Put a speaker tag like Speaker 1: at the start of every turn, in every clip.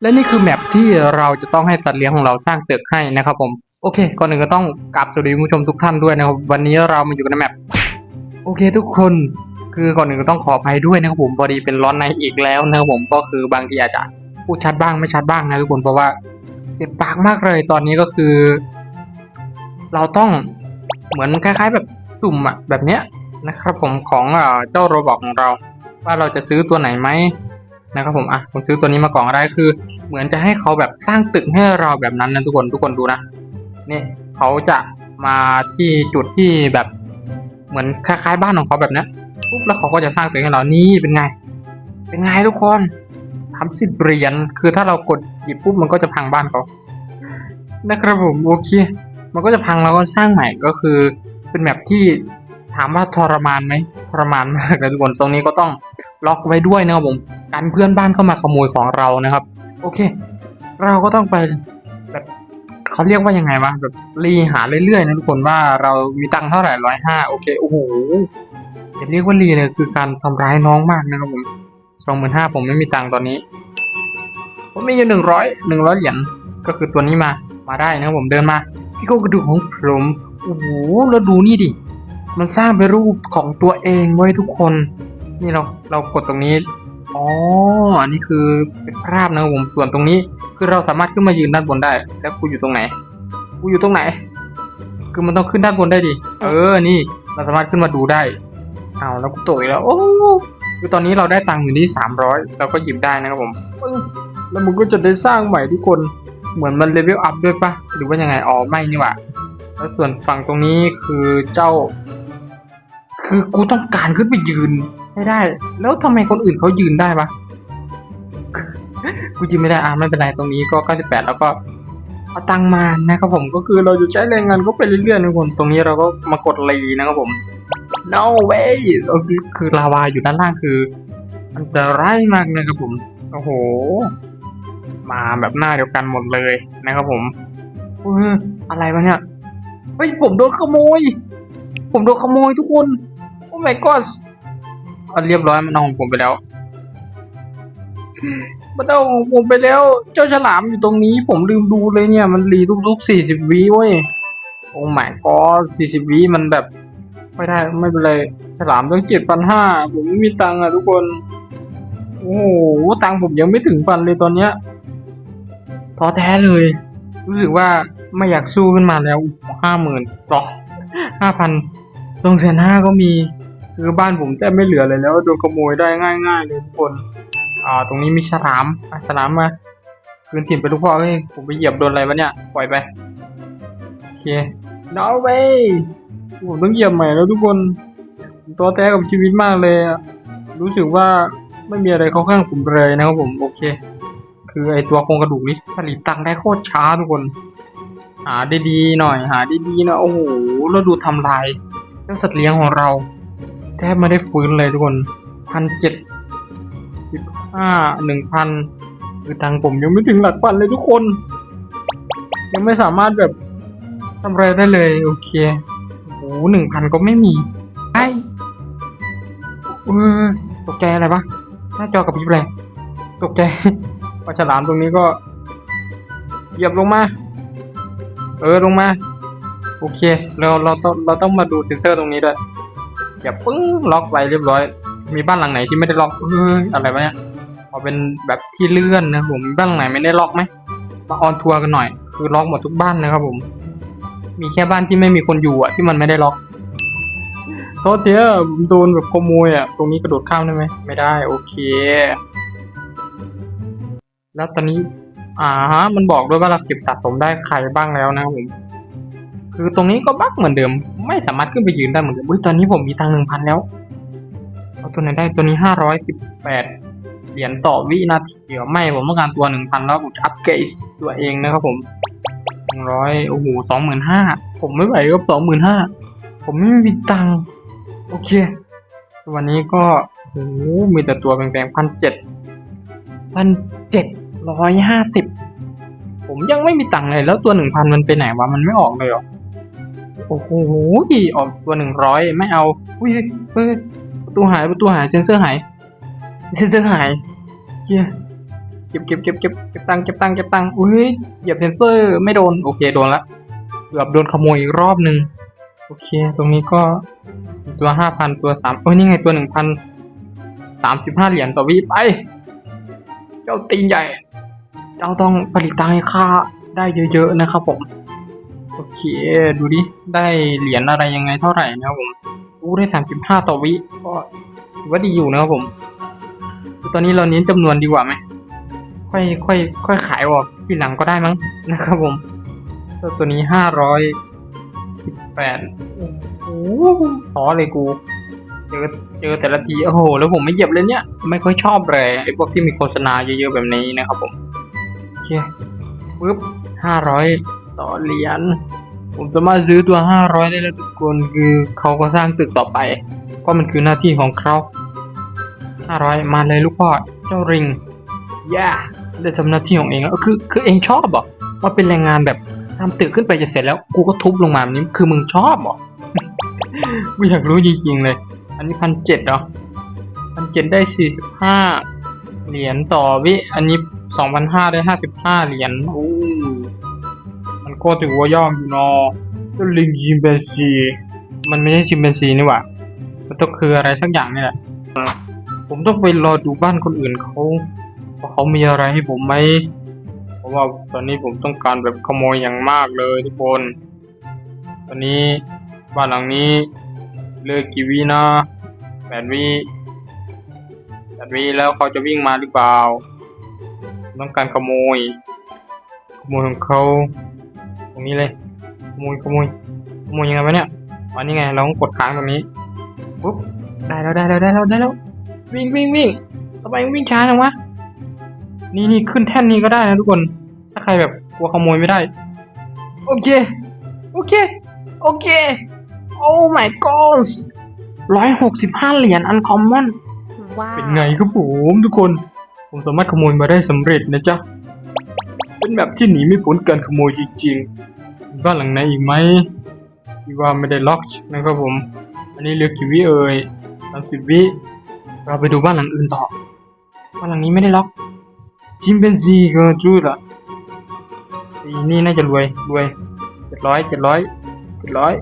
Speaker 1: และนี่คือแมปที่เราจะต้องให้สัตว์เลี้ยงของเราสร้างตึกให้นะครับผมโอเคก่อนหนึ่งก็ต้องกราบสวัสดีผู้ชมทุกท่านด้วยนะครับ วันนี้เรามาอยู่กันในแมปโอเคทุกคนคือก่อนหนึ่งก็ต้องขออภัยด้วยนะครับผมพอดีเป็นร้อนในอีกแล้วนะครับผมก็คือบางทีอาจจะพูดชัดบ้างไม่ชัดบ้างนะทุกคนเพราะว่าเจ็บปากมากเลยตอนนี้ก็คือ เราต้องเหมือนคล้ายๆ แบบสุ่มอะแบบเนี้ยนะครับผมของเอ่อเจ้าโรบอทของเรา ว่าเราจะซื้อตัวไหนไหม นะครับผมอะผมซื้อตัวนี้มาก่อนได้คือ เหมือนจะให้เขาแบบสร้างตึกให้เราแบบนั้นนะทุกคนทุกคนดูนะนี่เขาจะมาที่จุดที่แบบเหมือนคล้ายๆบ้านของเขาแบบนี้ปุ๊บแล้วเขาก็จะสร้างตึกให้เรานี่เป็นไง เป็นไงทุกคนทำสิบเหรียญคือถ้าเรากดหยิบปุ๊บมันก็จะพังบ้านเขานะครับผมโอเคมันก็จะพังแล้วก็สร้างใหม่ก็คือเป็นแบบที่ ถามว่าทรมานไหมทรมานมากนะทุกคนตรงนี้ก็ต้องล็อกไว้ด้วยนะครับผมกันเพื่อนบ้านเข้ามาขโมยของเรานะครับ โอเค เราก็ต้องไปแบบเขาเรียกว่ายังไงวะแบบรีหาเรื่อยๆนะทุกคนว่าเรามีตังค์เท่าไหร่ร้อยห้าโอเคโอ้โหจะเรียกว่ารีเลยคือการทำร้ายน้องมากนะครับผมสองหมื่นห้าผมไม่มีตังค์ตอนนี้ผมมีอยู่หนึ่งร้อยหนึ่งร้อยเหรียญก็คือตัวนี้มามาได้นะครับผมเดินมาพี่โครงกระดูกของผมโอ้โหแล้วดูนี่ดิ มันสร้างเป็นรูปของตัวเองไว้ทุกคน นี่เราเรากดตรงนี้ อ๋อ อันนี้คือเป็นภาพนะครับผมส่วนตรงนี้คือเราสามารถขึ้นมายืนด้านบนได้ แล้วกูอยู่ตรงไหน กูอยู่ตรงไหน คือมันต้องขึ้นด้านบนได้ดิ เออ นี่ เราสามารถขึ้นมาดูได้ เอาแล้วกูตกอีกแล้ว โอ้คือตอนนี้เราได้ตังค์อยู่ที่สามร้อยเราก็หยิบได้นะครับผม แล้วมันก็จะได้สร้างใหม่ทุกคน เหมือนมันเลเวลอัพด้วยปะหรือว่ายังไง อ๋อ ไม่นี่หว่า แล้วส่วนฝั่งตรงนี้คือเจ้า คือกูต้องการขึ้นไปยืนให้ได้ แล้วทำไมคนอื่นเขายืนได้ปะกูยืนไม่ได้อะไม่เป็นไรตรงนี้ก็98แล้วก็เอาตังมานะครับผมก็คือเราจะใช้แรงงานเขาไปเรื่อยๆนะคนตรงนี้เราก็มากดรีนะครับผม no way เออคือคือลาวาอยู่ด้านล่างคืออันตรายมากนะครับผมโอ้โห มาแบบหน้าเดียวกันหมดเลยนะครับผมเอออะไรวะเนี่ย เฮ้ยผมโดนขโมย ผมโดนขโมยทุกคน โอ้ my god เอาเรียบร้อยมันเอาของผมไปแล้ว มันเอาของผมไปแล้ว เจ้าฉลามอยู่ตรงนี้ ผมลืมดูเลยเนี่ย มันรีทุกๆสี่สิบวิเว้ย โอ้ my god สี่สิบวิมันแบบ ไม่ได้ไม่เป็นไร ฉลามต้องเจ็ดพันห้า ผมไม่มีตังค์อะทุกคน โอ้โห ตังค์ผมยังไม่ถึงพันเลยตอนเนี้ยท้อแท้เลย รู้สึกว่า ไม่อยากสู้ขึ้นมาแล้วห้าหมื่นสองห้าพันสองแสนห้าก็มี คือบ้านผมแทบไม่เหลือเลยแล้วโดนขโมยได้ง่ายๆเลยทุกคน อ่า ตรงนี้มีฉลามฉลามมาคืนถิ่นไปทุกพ่อเฮ้ยผมไปเหยียบโดนอะไรวะเนี่ย ปล่อยไป โอเค no way ผมต้องเหยียบใหม่แล้วทุกคนผมตัวแท้กับชีวิตมากเลยอะรู้สึกว่าไม่มีอะไรเข้าข้างผมเลยนะครับผม โอเค คือไอตัวโครงกระดูกนี้ผลิตตังได้โคตรช้าทุกคน หาได้ดีหน่อย หาได้ดีนะโอ้โหแล้วดูทำลายเจ้าสัตว์เลี้ยงของเราแทบไม่ได้ฟื้นเลยทุกคนพันเจ็ดสิบห้าหนึ่งพันคือตังผมยังไม่ถึงหลักพันเลยทุกคน ยังไม่สามารถแบบทำอะไรได้เลยโอเคโอ้โหหนึ่งพันก็ไม่มีไอ้เออตกใจอะไรปะหน้าจอกับพริบเลยตกใจปลาฉลามตรงนี้ก็เหยียบลงมา เออลงมา โอเค เราเราต้องเราต้องมาดูเซนเซอร์ตรงนี้ด้วยอย่าปึ้งล็อกไว้เรียบร้อย มีบ้านหลังไหนที่ไม่ได้ล็อกเอออะไรวะเนี่ยเอาเป็นแบบที่เลื่อนนะผมบ้านหลังไหนไม่ได้ล็อกไหมมาออนทัวร์กันหน่อย คือล็อกหมดทุกบ้านนะครับผม มีแค่บ้านที่ไม่มีคนอยู่อะที่มันไม่ได้ล็อกโทษเถอะผมโดนแบบขโมยอะตรงนี้กระโดดข้ามได้ไหมไม่ได้ โอเค แล้วตอนนี้ อ่าฮะ มันบอกด้วยว่าเราเก็บสะสมได้ใครบ้างแล้วนะครับผม คือตรงนี้ก็บั๊กเหมือนเดิม ไม่สามารถขึ้นไปยืนได้เหมือนเดิมอุ้ยตอนนี้ผมมีตังหนึ่งพันแล้วเอาตัวไหนได้ตัวนี้ห้าร้อยสิบแปดเหรียญต่อวินาทีเดี๋ยวไม่ผมต้องการตัวหนึ่งพันแล้วผมจะอัพเกรดตัวเองนะครับผมหนึ่งร้อยโอ้โหสองหมื่นห้าผมไม่ไหวก็สองหมื่นห้าผมไม่มีตังค์โอเค วันนี้ก็โอ้โหมีแต่ตัวแพงๆพันเจ็ดพันเจ็ด ร้อยห้าสิบผมยังไม่มีตังค์เลย แล้วตัวหนึ่งพันมันไปไหนวะ มันไม่ออกเลยเหรอ โอ้โหออกตัวหนึ่งร้อยไม่เอา อุ้ยเฮ้ยประตูหายประตูหายเซนเซอร์หายเซนเซอร์หายเฮียเก็บเก็บเก็บเก็บเก็บตังค์เก็บตังค์เก็บตังค์อุ้ยเหยียบเซนเซอร์ไม่โดน โอเคโดนละเกือบโดนขโมยอีกรอบหนึ่งโอเค ตรงนี้ก็ตัวห้าพันตัวสามโอ้ยนี่ไงตัวหนึ่งพันสามสิบห้าเหรียญต่อวิไป เจ้าตีนใหญ่ เจ้าต้องผลิตตังให้ข้าได้เยอะๆนะครับผม โอเค ดูดิ ได้เหรียญอะไรยังไงเท่าไหร่นะครับผมอู้ได้สามสิบห้าต่อวิ ก็ถือว่าดีอยู่นะครับผม ตอนนี้เราเน้นจำนวนดีกว่าไหม ค่อยค่อยค่อยขายออกทีหลังก็ได้มั้งนะครับผม ตัวตัวนี้ห้าร้อยสิบแปดโอ้โหท้อเลยกูเจอเจอแต่ละที โอ้โห แล้วผมไม่เหยียบเลยเนี่ย ไม่ค่อยชอบเลยไอ้พวกที่มีโฆษณาเยอะๆแบบนี้นะครับผม เคปึ๊บห้าร้อยต่อเหรียญผมสามารถซื้อตัวห้าร้อยได้แล้วทุกคนคือเขาก็สร้างตึกต่อไปก็มันคือหน้าที่ของเขาห้าร้อยมาเลยลูกพ่อเจ้าริงย่าได้ทำหน้าที่ของเองแล้วคือคือเองชอบเหรอว่าเป็นแรงงานแบบทำตึกขึ้นไปจะเสร็จแล้วกูก็ทุบลงมาแบบนี้คือมึงชอบเหรอกูอยากรู้จริงๆเลย อันนี้พันเจ็ดเหรอพันเจ็ดได้สี่สิบห้าเหรียญต่อวิ อันนี้ สองพันห้าได้ห้าสิบห้าเหรียญโอ้มันก็ถือว่าย่อมอยู่เนอะก็ลิงชิมเปนซีมันไม่ใช่ชิมเปนซีนี่หว่ามันต้องคืออะไรสักอย่างนี่แหละผมต้องไปรอดูบ้านคนอื่นเขาว่าเขามีอะไรให้ผมไหมเพราะว่าตอนนี้ผมต้องการแบบขโมยอย่างมากเลยทุกคน ตอนนี้บ้านหลังนี้เลิกกี่วินะแปดวิแปดวิแล้วเขาจะวิ่งมาหรือเปล่า ต้องการขโมย ขโมยของเขาตรงนี้เลย ขโมยขโมยขโมยยังไงวะเนี่ยอันนี้ไงเราต้องกดค้างตรงนี้ปุ๊บได้แล้วได้แล้วได้แล้วได้แล้ววิ่งวิ่งวิ่งทำไมวิ่งช้าจังวะนี่นี่ขึ้นแท่นนี้ก็ได้นะทุกคน ถ้าใครแบบกลัวขโมยไม่ได้ โอเค โอเค โอเค โอ้ my god ร้อยหกสิบห้าเหรียญอันคอมมอน
Speaker 2: ว้าว
Speaker 1: เป็นไงครับผมทุกคน ผมสามารถขโมยมาได้สำเร็จนะจ๊ะ เป็นแบบที่หนีไม่พ้นการขโมยจริงๆมีบ้านหลังไหนอีกไหมที่ว่าไม่ได้ล็อกนะครับผม อันนี้เหลือกี่วิเอ่ยสามสิบวิ เราไปดูบ้านหลังอื่นต่อ บ้านหลังนี้ไม่ได้ล็อกชิมเป็นซีก็จูดอะอีนี่น่าจะรวยรวยเจ็ดร้อยเจ็ดร้อยเจ็ดร้อย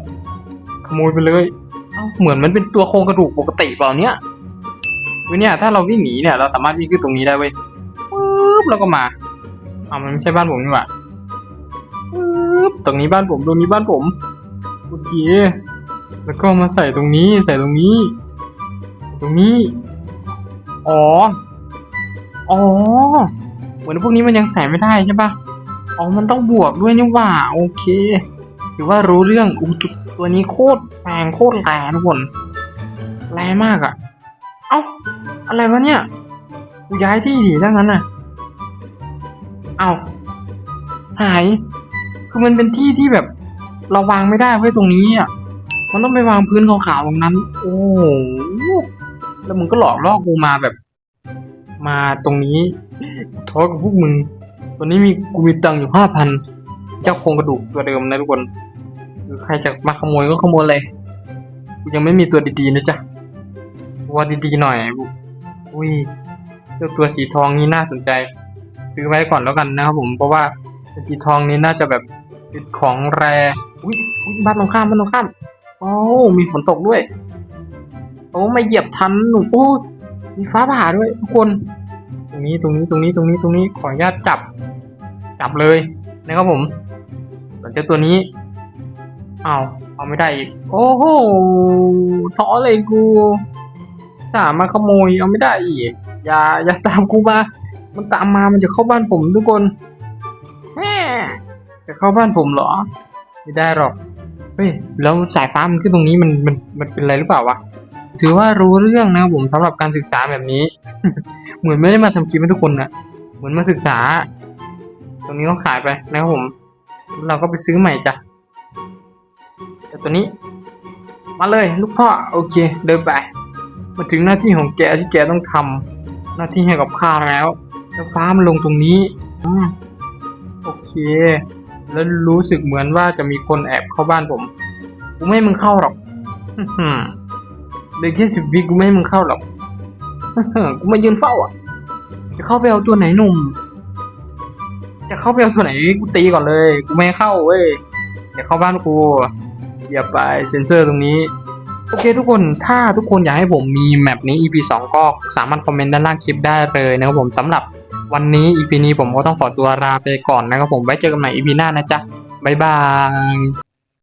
Speaker 1: ขโมยไปเลย เอ้าเหมือนมันเป็นตัวโครงกระดูกปกติเปล่าเนี้ย เว้ยเนี่ยถ้าเราวิ่งหนีเนี่ยเราสามารถวิ่งขึ้นตรงนี้ได้เว้ยปึ๊บแล้วก็มาอ้ามันไม่ใช่บ้านผมนี่หว่าปึ๊บตรงนี้บ้านผมตรงนี้บ้านผมโอเคแล้วก็มาใส่ตรงนี้ใส่ตรงนี้ ตรงนี้ อ๋อ อ๋อ เหมือนพวกนี้มันยังใส่ไม่ได้ใช่ปะอ๋อ มันต้องบวกด้วยนี่หว่า โอเคถือว่ารู้เรื่องอู้ตัวตัวนี้โคตรแพงโคตรแรงทุกคนแรงมากอะ่ะ เอ้า อะไรวะเนี่ย กูย้ายที่ดีถ้างั้นน่ะ เอาหาย คือมันเป็นที่ที่แบบ เราวางไม่ได้ไว้ยตรงนี้อะ มันต้องไปวางพื้นขาวๆตรงนั้น โอ้โห แล้วมึงก็หลอกล่อกูมาแบบ มาตรงนี้ท้อกับพวกมึงวันนี้มีกูมีตังค์อยู่ห้าพัน เจ้าโครงกระดูกตัวเดิมนะทุกคนคือใครจะมาขโมยก็ขโมยเลย กูยังไม่มีตัวดีๆนะจ๊ะตัวดีๆหน่อย อุ้ยเจ้าตัวสีทองนี้น่าสนใจ ซื้อไว้ก่อนแล้วกันนะครับผมเพราะว่าสีทองนี้น่าจะแบบเป็นของแรอุ้ยอุ๊ยบ้านตรงข้ามบ้านตรงข้ามโอ้มีฝนตกด้วยโอ้ไม่เหยียบทันหนูโอ้มีฟ้าผ่าด้วยทุกคน ตรงนี้ตรงนี้ตรงนี้ตรงนี้ตรงนี้ขออนุญาตจับ จับเลยนะครับผมส่วนเจ้าตัวนี้เอาเอาไม่ได้อีก โอ้โหท้อเลยกู สามมาขโมยเอาไม่ได้อีก อย่าอย่าตามกูมา มันตามมามันจะเข้าบ้านผมทุกคนแม่จะเข้าบ้านผมเหรอ ไม่ได้หรอก เฮ้ยแล้วสายฟ้ามันขึ้นตรงนี้มันมันมันเป็นอะไรหรือเปล่าวะ ถือว่ารู้เรื่องนะครับผมสำหรับการศึกษาแบบนี้ เหมือนไม่ได้มาทำคลิปให้ทุกคนนะเหมือนมาศึกษา ตรงนี้ต้องขายไปนะครับผม เราก็ไปซื้อใหม่จ้ะแต่ตัวนี้ มาเลยลูกพ่อโอเคเดินไป มาถึงหน้าที่ของแกที่แกต้องทำหน้าที่ให้กับข้าแล้วแล้วฟ้ามันลงตรงนี้อืมโอเค แล้วรู้สึกเหมือนว่าจะมีคนแอบเข้าบ้านผมกูไม่ให้มึงเข้าหรอกเด็กแค่สิบวิกูไม่ให้มึงเข้าหรอกกูมายืนเฝ้าอะ จะเข้าไปเอาตัวไหนหนุ่ม จะเข้าไปเอาตัวไหนกูตีก่อนเลย กูไม่เข้าเว้ยอย่าเข้าบ้านกูอย่าไปเซ็นเซอร์ตรงนี้ โอเคทุกคนถ้าทุกคนอยากให้ผมมีแมปนี้ EP 2 ก็สามารถคอมเมนต์ด้านล่างคลิปได้เลยนะครับผมสำหรับวันนี้ EP นี้ผมก็ต้องขอตัวลาไปก่อนนะครับผมไว้เจอกันใหม่ EP หน้านะจ๊ะบ๊ายบาย